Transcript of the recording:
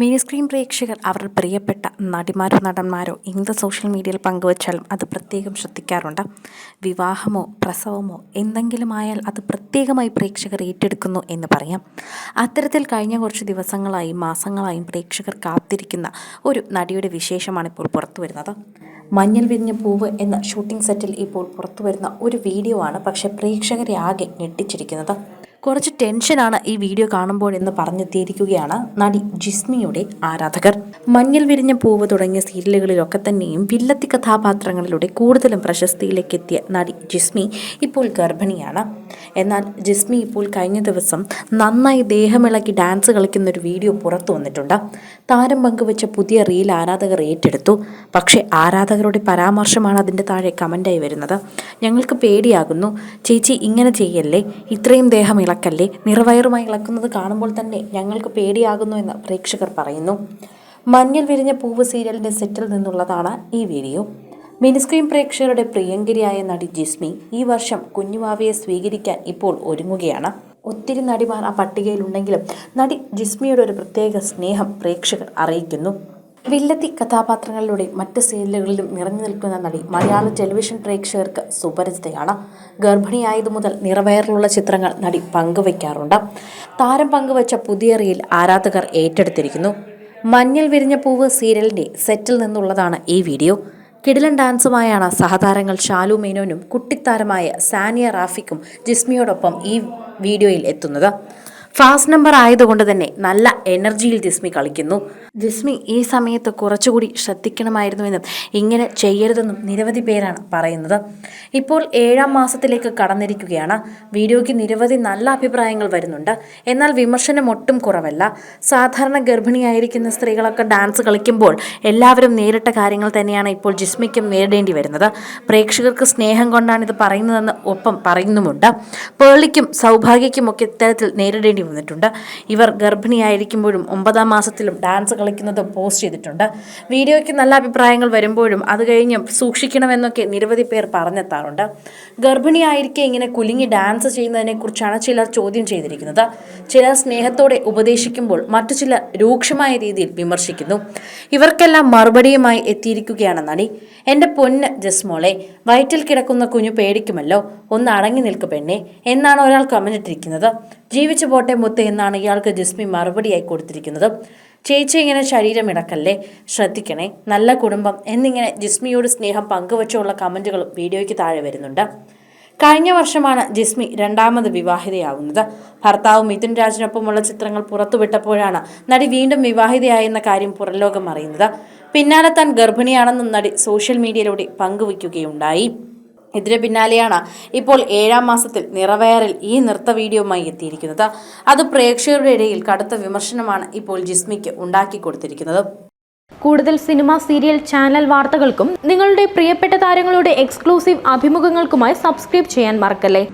Mini screen പ്രേക്ഷകർ അവരുടെ പ്രിയപ്പെട്ട നടിമാരോ നടന്മാരോ എന്ത് സോഷ്യൽ മീഡിയയിൽ പങ്കുവച്ചാലും അത് പ്രത്യേകം ശ്രദ്ധിക്കാറുണ്ട്. വിവാഹമോ പ്രസവമോ എന്തെങ്കിലും ആയാൽ അത് പ്രത്യേകമായി പ്രേക്ഷകർ ഏറ്റെടുക്കുന്നു എന്ന് പറയാം. അത്തരത്തിൽ കഴിഞ്ഞ കുറച്ച് ദിവസങ്ങളായും മാസങ്ങളായും പ്രേക്ഷകർ കാത്തിരിക്കുന്ന ഒരു നടിയുടെ വിശേഷമാണ് ഇപ്പോൾ പുറത്തു വരുന്നത് മഞ്ഞൾ വിരിഞ്ഞ പൂവ് എന്ന ഷൂട്ടിംഗ് സെറ്റിൽ ഇപ്പോൾ പുറത്തു വരുന്ന ഒരു വീഡിയോ ആണ് പക്ഷേ പ്രേക്ഷകരെ ആകെ ഞെട്ടിച്ചിരിക്കുന്നത്. കുറച്ച് ടെൻഷനാണ് ഈ വീഡിയോ കാണുമ്പോൾ കാണുമ്പോഴെന്ന് പറഞ്ഞെത്തിയിരിക്കുകയാണ് നടി ജിസ്മിയുടെ ആരാധകർ. മഞ്ഞൾ വിരിഞ്ഞ പൂവ് തുടങ്ങിയ സീരിയലുകളിലൊക്കെ തന്നെയും വില്ലത്തി കഥാപാത്രങ്ങളിലൂടെ കൂടുതലും പ്രശസ്തിയിലേക്ക് എത്തിയ നടി ജിസ്മി ഇപ്പോൾ ഗർഭിണിയാണ്. എന്നാൽ ജിസ്മി ഇപ്പോൾ കഴിഞ്ഞ ദിവസം നന്നായി ദേഹമിളക്കി ഡാൻസ് കളിക്കുന്ന ഒരു വീഡിയോ പുറത്തു വന്നിട്ടുണ്ട്. താരം പങ്കുവച്ച പുതിയ റീൽ ആരാധകർ ഏറ്റെടുത്തു. പക്ഷേ ആരാധകരുടെ പരാമർശമാണ് അതിന്റെ താഴെ കമന്റായി വരുന്നത്. ഞങ്ങൾക്ക് പേടിയാകുന്നു. ചേച്ചി ഇങ്ങനെ ചെയ്യല്ലേ? ഇത്രയും ദേഹം ഇളക്കല്ലേ നിറവയറുമായി ഇളക്കുന്നത് കാണുമ്പോൾ തന്നെ ഞങ്ങൾക്ക് പേടിയാകുന്നു എന്ന് പ്രേക്ഷകർ പറയുന്നു. മഞ്ഞൾ വിരിഞ്ഞ പൂവ് സീരിയലിന്റെ സെറ്റിൽ നിന്നുള്ളതാണ് ഈ വീഡിയോ. മിനിസ്ക്രീൻ പ്രേക്ഷകരുടെ പ്രിയങ്കരിയായ നടി ജിസ്മി ഈ വർഷം കുഞ്ഞുവാവയെ സ്വീകരിക്കാൻ ഇപ്പോൾ ഒരുങ്ങുകയാണ്. ഒത്തിരി നടിമാർ ആ പട്ടികയിലുണ്ടെങ്കിലും നടി ജിസ്മിയുടെ ഒരു പ്രത്യേക സ്നേഹം പ്രേക്ഷകർ അറിയിക്കുന്നു. വില്ലത്തി കഥാപാത്രങ്ങളിലൂടെ മറ്റ് സീരിയലുകളിലും നിറഞ്ഞു നിൽക്കുന്ന നടി മലയാള ടെലിവിഷൻ പ്രേക്ഷകർക്ക് സുപരിചിതയാണ്. ഗർഭിണിയായതു മുതൽ നിറവയറിലുള്ള ചിത്രങ്ങൾ നടി പങ്കുവയ്ക്കാറുണ്ട് താരം പങ്കുവച്ച പുതിയ റീൽ ആരാധകർ ഏറ്റെടുത്തിരിക്കുന്നു. മഞ്ഞൾ വിരിഞ്ഞ പൂവ് സീരിയലിന്റെ സെറ്റിൽ നിന്നുള്ളതാണ് ഈ വീഡിയോ. കിടിലൻ ഡാൻസുമായാണ് സഹതാരങ്ങൾ ഷാലു മേനോനും കുട്ടിത്താരമായ സാനിയ റാഫിക്കും ജിസ്മിയോടൊപ്പം ഈ വീഡിയോയിൽ എത്തുന്നത്. ഫാസ്റ്റ് നമ്പർ ആയതുകൊണ്ട് തന്നെ നല്ല എനർജിയിൽ ജിസ്മി കളിക്കുന്നു. ജിസ്മി ഈ സമയത്ത് കുറച്ചുകൂടി ശ്രദ്ധിക്കണമായിരുന്നുവെന്നും ഇങ്ങനെ ചെയ്യരുതെന്നും നിരവധി പേരാണ് പറയുന്നത്. ഇപ്പോൾ ഏഴാം മാസത്തിലേക്ക് കടന്നിരിക്കുകയാണ്. വീഡിയോയ്ക്ക് നിരവധി നല്ല അഭിപ്രായങ്ങൾ വരുന്നുണ്ട്. എന്നാൽ വിമർശനം ഒട്ടും കുറവല്ല. സാധാരണ ഗർഭിണിയായിരിക്കുന്ന സ്ത്രീകളൊക്കെ ഡാൻസ് കളിക്കുമ്പോൾ എല്ലാവരും നേരിട്ട കാര്യങ്ങൾ തന്നെയാണ് ഇപ്പോൾ ജിസ്മിക്കും നേരിടേണ്ടി വരുന്നത്. പ്രേക്ഷകർക്ക് സ്നേഹം കൊണ്ടാണ് ഇത് പറയുന്നതെന്ന് ഒപ്പം പറയുന്നുമുണ്ട്. പേളിക്കും ഒക്കെ ഇത്തരത്തിൽ നേരിടേണ്ടി വന്നിട്ടുണ്ട്. ഇവർ ഗർഭിണിയായിരിക്കുമ്പോഴും ഒമ്പതാം മാസത്തിലും ഡാൻസ് കളിക്കുന്നത് പോസ്റ്റ് ചെയ്തിട്ടുണ്ട്. വീഡിയോയ്ക്ക് നല്ല അഭിപ്രായങ്ങൾ വരുമ്പോഴും അത് കഴിഞ്ഞ് സൂക്ഷിക്കണമെന്നൊക്കെ നിരവധി പേർ പറഞ്ഞെത്താറുണ്ട്. ഗർഭിണിയായിരിക്കെ ഇങ്ങനെ കുലുങ്ങി ഡാൻസ് ചെയ്യുന്നതിനെക്കുറിച്ചാണ് ചിലർ ചോദ്യം ചെയ്തിരിക്കുന്നത്. ചിലർ സ്നേഹത്തോടെ ഉപദേശിക്കുമ്പോൾ മറ്റു ചിലർ രൂക്ഷമായ രീതിയിൽ വിമർശിക്കുന്നു. ഇവർക്കെല്ലാം മറുപടിയുമായി എത്തിയിരിക്കുകയാണ് നടി. എന്റെ പൊന്ന് ജസ്മോളെ വയറ്റിൽ കിടക്കുന്ന കുഞ്ഞു പേടിക്കുമല്ലോ. ഒന്ന് അടങ്ങി നിൽക്കു പെണ്ണെ എന്നാണ് ഒരാൾ കമന്റിട്ടിരിക്കുന്നത് ജീവിച്ചു പോട്ടെ മുത്ത് എന്നാണ് ഇയാൾക്ക് ജിസ്മി മറുപടിയായി കൊടുത്തിരിക്കുന്നത്? ചേച്ചി ഇങ്ങനെ ശരീരം ഇടക്കല്ലേ ശ്രദ്ധിക്കണേ. നല്ല കുടുംബം എന്നിങ്ങനെ ജിസ്മിയോട് സ്നേഹം പങ്കുവച്ചുള്ള കമന്റുകളും വീഡിയോയ്ക്ക് താഴെ വരുന്നുണ്ട്. കഴിഞ്ഞ വർഷമാണ് ജിസ്മി രണ്ടാമത് വിവാഹിതയാവുന്നത്. ഭർത്താവ് മിഥുൻ രാജിനൊപ്പമുള്ള ചിത്രങ്ങൾ പുറത്തുവിട്ടപ്പോഴാണ് നടി വീണ്ടും വിവാഹിതയായെന്ന കാര്യം പുറംലോകം അറിയുന്നത്. പിന്നാലെ താൻ ഗർഭിണിയാണെന്നും നടി സോഷ്യൽ മീഡിയയിലൂടെ പങ്കുവയ്ക്കുകയുണ്ടായി. ഇതിന് പിന്നാലെയാണ് ഇപ്പോൾ ഏഴാം മാസത്തിൽ നിറവയറിൽ ഈ നൃത്ത വീഡിയോയുമായി എത്തിയിരിക്കുന്നത്. അത് പ്രേക്ഷകരുടെ ഇടയിൽ കടുത്ത വിമർശനമാണ് ഇപ്പോൾ ജിസ്മിക്ക് ഉണ്ടാക്കി കൊടുത്തിരിക്കുന്നത്. കൂടുതൽ സിനിമ സീരിയൽ ചാനൽ വാർത്തകൾക്കും നിങ്ങളുടെ പ്രിയപ്പെട്ട താരങ്ങളുടെ എക്സ്ക്ലൂസീവ് അഭിമുഖങ്ങൾക്കുമായി സബ്സ്ക്രൈബ് ചെയ്യാൻ മറക്കല്ലേ?